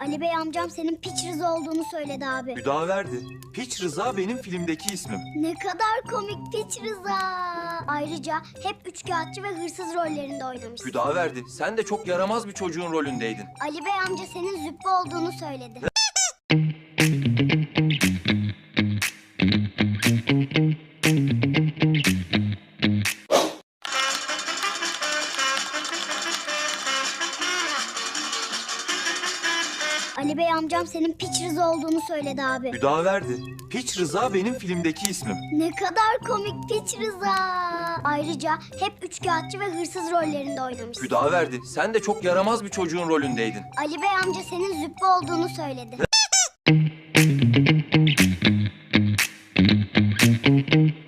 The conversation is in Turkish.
Ali Bey amcam senin piç Rıza olduğunu söyledi abi. Hüdaverdi. Piç Rıza benim filmdeki ismim. Ne kadar komik piç Rıza. Ayrıca hep üçkağıtçı ve hırsız rollerinde oynamışsın. Hüdaverdi. Sen de çok yaramaz bir çocuğun rolündeydin. Ali Bey amca senin züppe olduğunu söyledi. Ali Bey amcam senin piç Rıza olduğunu söyledi abi. Hüdaverdi. Piç Rıza benim filmdeki ismim. Ne kadar komik piç Rıza. Ayrıca hep üçkağıtçı ve hırsız rollerinde oynamışsın. Hüdaverdi. Sen de çok yaramaz bir çocuğun rolündeydin. Ali Bey amca senin züppe olduğunu söyledi.